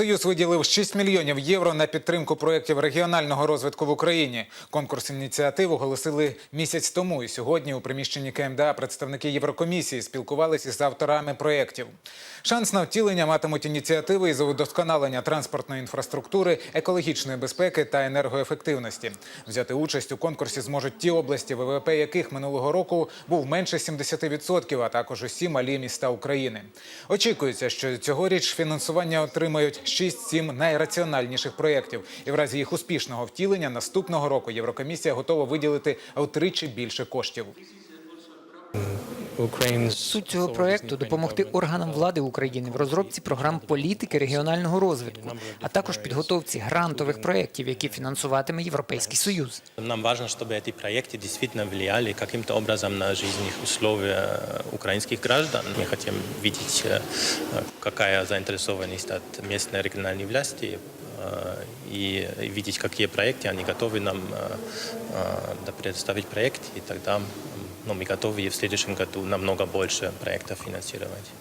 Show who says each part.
Speaker 1: Союз виділив 6 мільйонів євро на підтримку проєктів регіонального розвитку в Україні. Конкурс ініціатив оголосили місяць тому. І сьогодні у приміщенні КМДА представники Єврокомісії спілкувалися із авторами проєктів. Шанс на втілення матимуть ініціативи із удосконалення транспортної інфраструктури, екологічної безпеки та енергоефективності. Взяти участь у конкурсі зможуть ті області, ВВП яких минулого року був менше 70%, а також усі малі міста України. Очікується, що цьогоріч фінансування отримають 6-7 найраціональніших проєктів. І в разі їх успішного втілення наступного року Єврокомісія готова виділити втричі більше коштів.
Speaker 2: Суть цього проекту допомогти органам влади України в розробці програм політики регіонального розвитку, а також підготовці грантових проєктів, які фінансуватиме Європейський Союз.
Speaker 3: Нам важно, чтобы эти проекты действительно влияли каким-то образом на жизненные условия э, украинских граждан. Мы хотим видеть, э, какая заинтересованность от местной региональной власти э, и видеть, какие проекты они готовы нам э, э, да, предоставить проект, и тогда м, ну, мы готовы и в следующем году намного больше проектов финансировать.